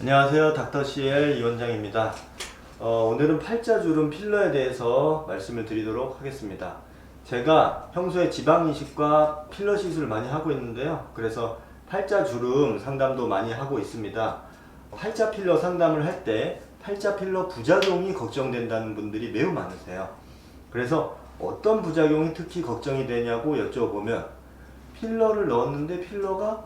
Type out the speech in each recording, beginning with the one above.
안녕하세요. 닥터CL 이원장입니다. 어, 오늘은 팔자주름 필러에 대해서 말씀을 드리도록 하겠습니다. 제가 평소에 지방 이식과 필러 시술을 많이 하고 있는데요. 그래서 팔자주름 상담도 많이 하고 있습니다. 팔자 필러 상담을 할 때 팔자 필러 부작용이 걱정된다는 분들이 매우 많으세요. 그래서 어떤 부작용이 특히 걱정이 되냐고 여쭤보면 필러를 넣었는데 필러가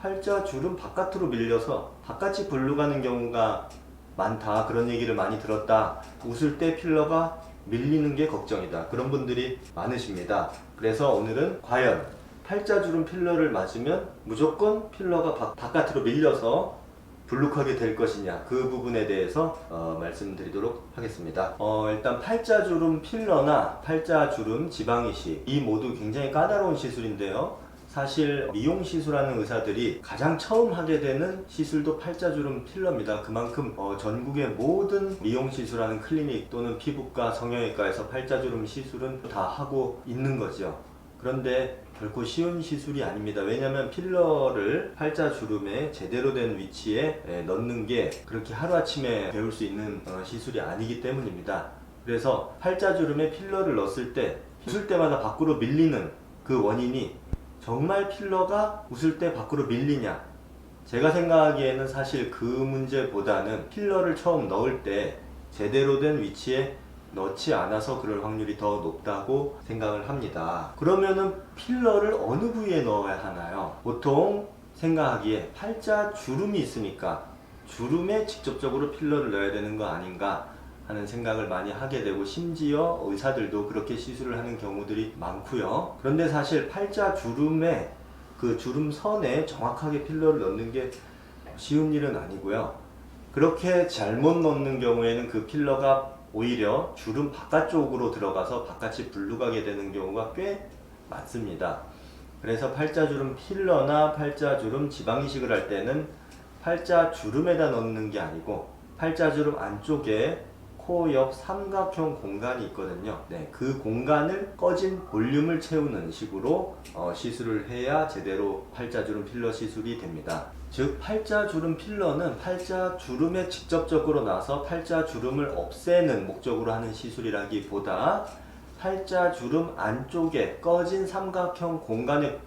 팔자 주름 바깥으로 밀려서 바깥이 불로 가는 경우가 많다. 그런 얘기를 많이 들었다. 웃을 때 필러가 밀리는 게 걱정이다. 그런 분들이 많으십니다. 그래서 오늘은 과연 팔자 주름 필러를 맞으면 무조건 필러가 바, 바깥으로 밀려서 불룩하게 될 것이냐. 그 부분에 대해서 어, 말씀드리도록 하겠습니다. 어, 일단 팔자주름 필러나 팔자주름 지방이식. 이 모두 굉장히 까다로운 시술인데요. 사실 미용 시술하는 의사들이 가장 처음 하게 되는 시술도 팔자주름 필러입니다. 그만큼 어, 전국의 모든 미용 시술하는 클리닉 또는 피부과 성형외과에서 팔자주름 시술은 다 하고 있는 거죠. 그런데 결코 쉬운 시술이 아닙니다. 왜냐하면 필러를 팔자 주름에 제대로 된 위치에 에, 넣는 게 그렇게 하루아침에 배울 수 있는 어, 시술이 아니기 때문입니다. 그래서 팔자 주름에 필러를 넣었을 때 웃을 때마다 밖으로 밀리는 그 원인이 정말 필러가 웃을 때 밖으로 밀리냐 제가 생각하기에는 사실 그 문제보다는 필러를 처음 넣을 때 제대로 된 위치에 넣지 않아서 그럴 확률이 더 높다고 생각을 합니다. 그러면은 필러를 어느 부위에 넣어야 하나요? 보통 생각하기에 팔자 주름이 있으니까 주름에 직접적으로 필러를 넣어야 되는 거 아닌가 하는 생각을 많이 하게 되고 심지어 의사들도 그렇게 시술을 하는 경우들이 많고요. 그런데 사실 팔자 주름에 그 주름 선에 정확하게 필러를 넣는 게 쉬운 일은 아니고요. 그렇게 잘못 넣는 경우에는 그 필러가 오히려 주름 바깥쪽으로 들어가서 바깥이 불룩하게 되는 경우가 꽤 많습니다. 그래서 팔자주름 필러나 팔자주름 지방이식을 할 때는 팔자주름에다 넣는 게 아니고 팔자주름 안쪽에 코 옆 삼각형 공간이 있거든요. 네, 그 공간을 꺼진 볼륨을 채우는 식으로 어, 시술을 해야 제대로 팔자주름 필러 시술이 됩니다. 즉 팔자주름 필러는 팔자주름에 직접적으로 나서 팔자주름을 없애는 목적으로 하는 시술이라기보다 팔자주름 안쪽에 꺼진 삼각형 공간에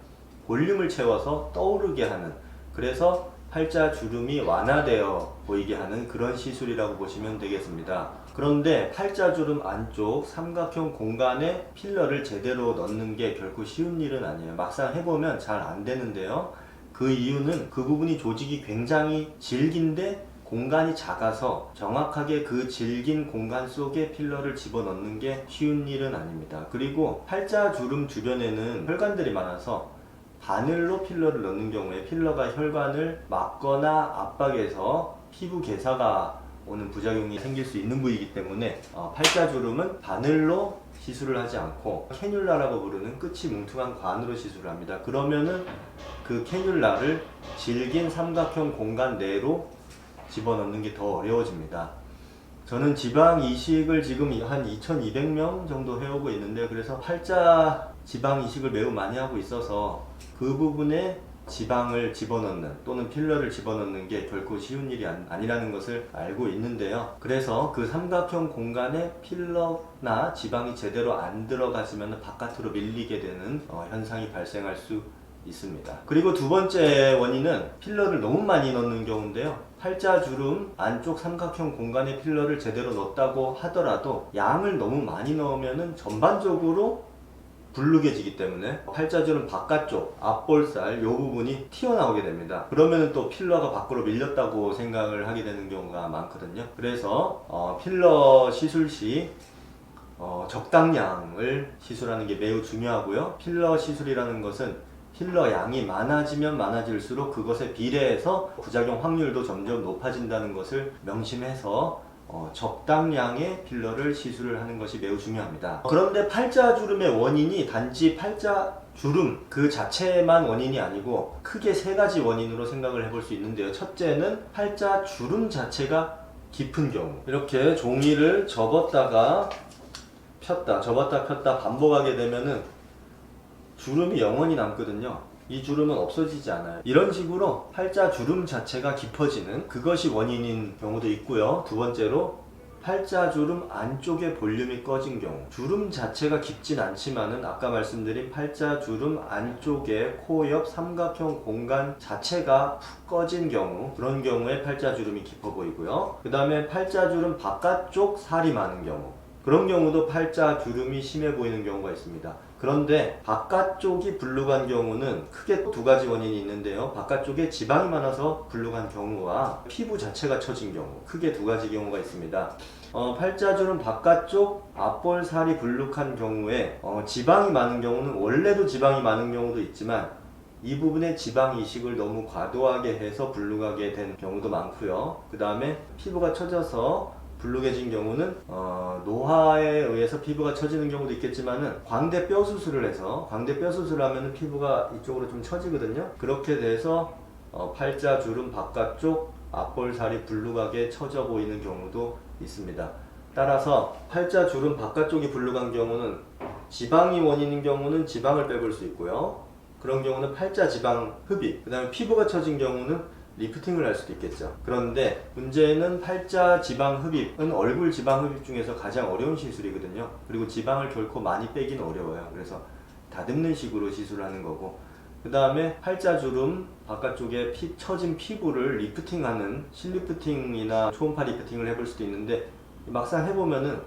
볼륨을 채워서 떠오르게 하는 그래서 팔자주름이 완화되어 보이게 하는 그런 시술이라고 보시면 되겠습니다. 그런데 팔자주름 안쪽 삼각형 공간에 필러를 제대로 넣는 게 결코 쉬운 일은 아니에요. 막상 해보면 잘 안 되는데요. 그 이유는 그 부분이 조직이 굉장히 질긴데 공간이 작아서 정확하게 그 질긴 공간 속에 필러를 집어넣는 게 쉬운 일은 아닙니다. 그리고 팔자주름 주변에는 혈관들이 많아서 바늘로 필러를 넣는 경우에 필러가 혈관을 막거나 압박해서 피부 괴사가 오는 부작용이 생길 수 있는 부위이기 때문에 어, 팔자주름은 바늘로 시술을 하지 않고 캐뉼라라고 부르는 끝이 뭉퉁한 관으로 시술을 합니다. 그러면은 그 캐뉼라를 질긴 삼각형 공간 내로 집어넣는 게 더 어려워집니다. 저는 지방 이식을 지금 한 2,200명 정도 해오고 있는데 그래서 팔자 지방 이식을 매우 많이 하고 있어서 그 부분에 지방을 집어넣는 또는 필러를 집어넣는 게 결코 쉬운 일이 아니- 아니라는 것을 알고 있는데요. 그래서 그 삼각형 공간에 필러나 지방이 제대로 안 들어가지면 바깥으로 밀리게 되는 어, 현상이 발생할 수 있습니다. 그리고 두 번째 원인은 필러를 너무 많이 넣는 경우인데요. 팔자주름 안쪽 삼각형 공간에 필러를 제대로 넣었다고 하더라도 양을 너무 많이 넣으면은 전반적으로 불룩해지기 때문에 팔자주름 바깥쪽 앞볼살 요 부분이 튀어나오게 됩니다. 그러면 또 필러가 밖으로 밀렸다고 생각을 하게 되는 경우가 많거든요. 그래서 어, 필러 시술 시 어, 적당량을 시술하는 게 매우 중요하고요. 필러 시술이라는 것은 필러 양이 많아지면 많아질수록 그것에 비례해서 부작용 확률도 점점 높아진다는 것을 명심해서 어, 적당량의 필러를 시술을 하는 것이 매우 중요합니다. 그런데 팔자주름의 원인이 단지 팔자 주름 그 자체만 원인이 아니고 크게 세 가지 원인으로 생각을 해볼 수 있는데요. 첫째는 팔자 주름 자체가 깊은 경우. 이렇게 종이를 접었다가 폈다, 접었다 폈다 반복하게 되면은 주름이 영원히 남거든요. 이 주름은 없어지지 않아요. 이런 식으로 팔자 주름 자체가 깊어지는 그것이 원인인 경우도 있고요. 두 번째로 팔자 주름 안쪽에 볼륨이 꺼진 경우 주름 자체가 깊진 않지만은 아까 말씀드린 팔자 주름 안쪽에 코 옆 삼각형 공간 자체가 푹 꺼진 경우 그런 경우에 팔자 주름이 깊어 보이고요 그 다음에 팔자 주름 바깥쪽 살이 많은 경우 그런 경우도 팔자 주름이 심해 보이는 경우가 있습니다 그런데 바깥쪽이 불룩한 경우는 크게 두 가지 원인이 있는데요 바깥쪽에 지방이 많아서 불룩한 경우와 피부 자체가 처진 경우 크게 두 가지 경우가 있습니다 어, 팔자주름 바깥쪽 앞볼살이 불룩한 경우에 어, 지방이 많은 경우는 원래도 지방이 많은 경우도 있지만 이 부분에 지방 이식을 너무 과도하게 해서 불룩하게 된 경우도 많고요. 그 다음에 피부가 처져서 불룩해진 경우는 어, 노화에 의해서 피부가 처지는 경우도 있겠지만은 광대 뼈 수술을 해서 광대 뼈 수술을 하면 피부가 이쪽으로 좀 처지거든요. 그렇게 돼서 어, 팔자 주름 바깥쪽 앞볼살이 불룩하게 처져 보이는 경우도 있습니다. 따라서 팔자 주름 바깥쪽이 불룩한 경우는 지방이 원인인 경우는 지방을 빼볼 수 있고요. 그런 경우는 팔자 지방 흡입, 그 다음에 피부가 처진 경우는 리프팅을 할 수도 있겠죠. 그런데 문제는 팔자 지방 흡입은 얼굴 지방 흡입 중에서 가장 어려운 시술이거든요. 그리고 지방을 결코 많이 빼기는 어려워요. 그래서 다듬는 식으로 시술을 하는 거고 그 다음에 팔자주름 바깥쪽에 피, 처진 피부를 리프팅하는 실리프팅이나 초음파 리프팅을 해볼 수도 있는데 막상 해보면은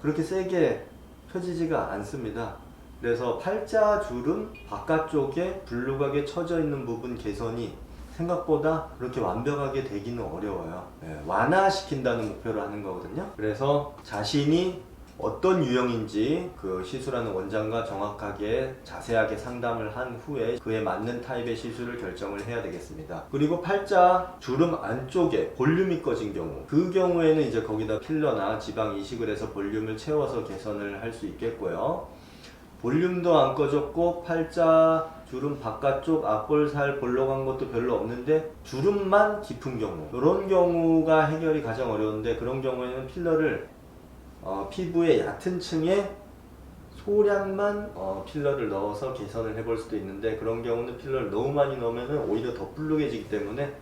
그렇게 세게 펴지지가 않습니다. 그래서 팔자주름 바깥쪽에 불룩하게 처져 있는 부분 개선이 생각보다 그렇게 완벽하게 되기는 어려워요. 예, 완화시킨다는 목표로 하는 거거든요. 그래서 자신이 어떤 유형인지 그 시술하는 원장과 정확하게 자세하게 상담을 한 후에 그에 맞는 타입의 시술을 결정을 해야 되겠습니다. 그리고 팔자 주름 안쪽에 볼륨이 꺼진 경우 그 경우에는 이제 거기다 필러나 지방 이식을 해서 볼륨을 채워서 개선을 할 수 있겠고요. 볼륨도 안 꺼졌고 팔자 주름 바깥쪽 앞볼살 볼록 한 것도 별로 없는데 주름만 깊은 경우 이런 경우가 해결이 가장 어려운데 그런 경우에는 필러를 어, 피부의 얕은 층에 소량만 어, 필러를 넣어서 개선을 해볼 수도 있는데 그런 경우는 필러를 너무 많이 넣으면 오히려 더 불룩해지기 때문에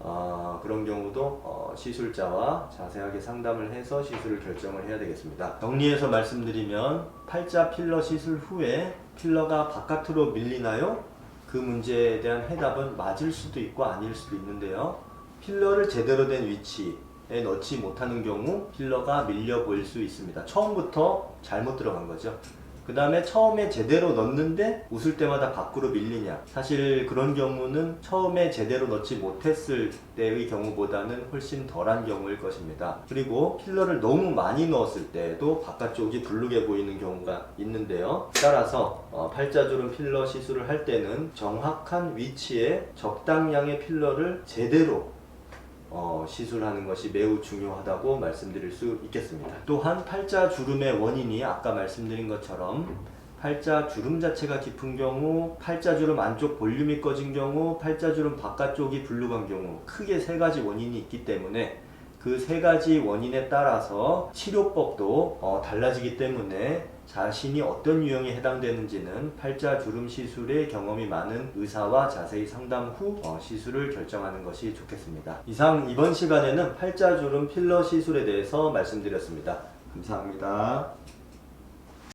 어, 그런 경우도 어, 시술자와 자세하게 상담을 해서 시술을 결정을 해야 되겠습니다. 정리해서 말씀드리면 팔자 필러 시술 후에 필러가 바깥으로 밀리나요? 그 문제에 대한 해답은 맞을 수도 있고 아닐 수도 있는데요. 필러를 제대로 된 위치에 넣지 못하는 경우 필러가 밀려 보일 수 있습니다. 처음부터 잘못 들어간 거죠. 그 다음에 처음에 제대로 넣는데 웃을 때마다 밖으로 밀리냐. 사실 그런 경우는 처음에 제대로 넣지 못했을 때의 경우보다는 훨씬 덜한 경우일 것입니다. 그리고 필러를 너무 많이 넣었을 때도 바깥쪽이 불룩해 보이는 경우가 있는데요. 따라서 어, 팔자주름 필러 시술을 할 때는 정확한 위치에 적당량의 필러를 제대로 어, 시술하는 것이 매우 중요하다고 말씀드릴 수 있겠습니다. 또한 팔자 주름의 원인이 아까 말씀드린 것처럼 팔자 주름 자체가 깊은 경우, 팔자 주름 안쪽 볼륨이 꺼진 경우, 팔자 주름 바깥쪽이 불룩한 경우 크게 세 가지 원인이 있기 때문에 그 세 가지 원인에 따라서 치료법도 어, 달라지기 때문에 자신이 어떤 유형에 해당되는지는 팔자 주름 시술에 경험이 많은 의사와 자세히 상담 후 어, 시술을 결정하는 것이 좋겠습니다. 이상 이번 시간에는 팔자 주름 필러 시술에 대해서 말씀드렸습니다. 감사합니다.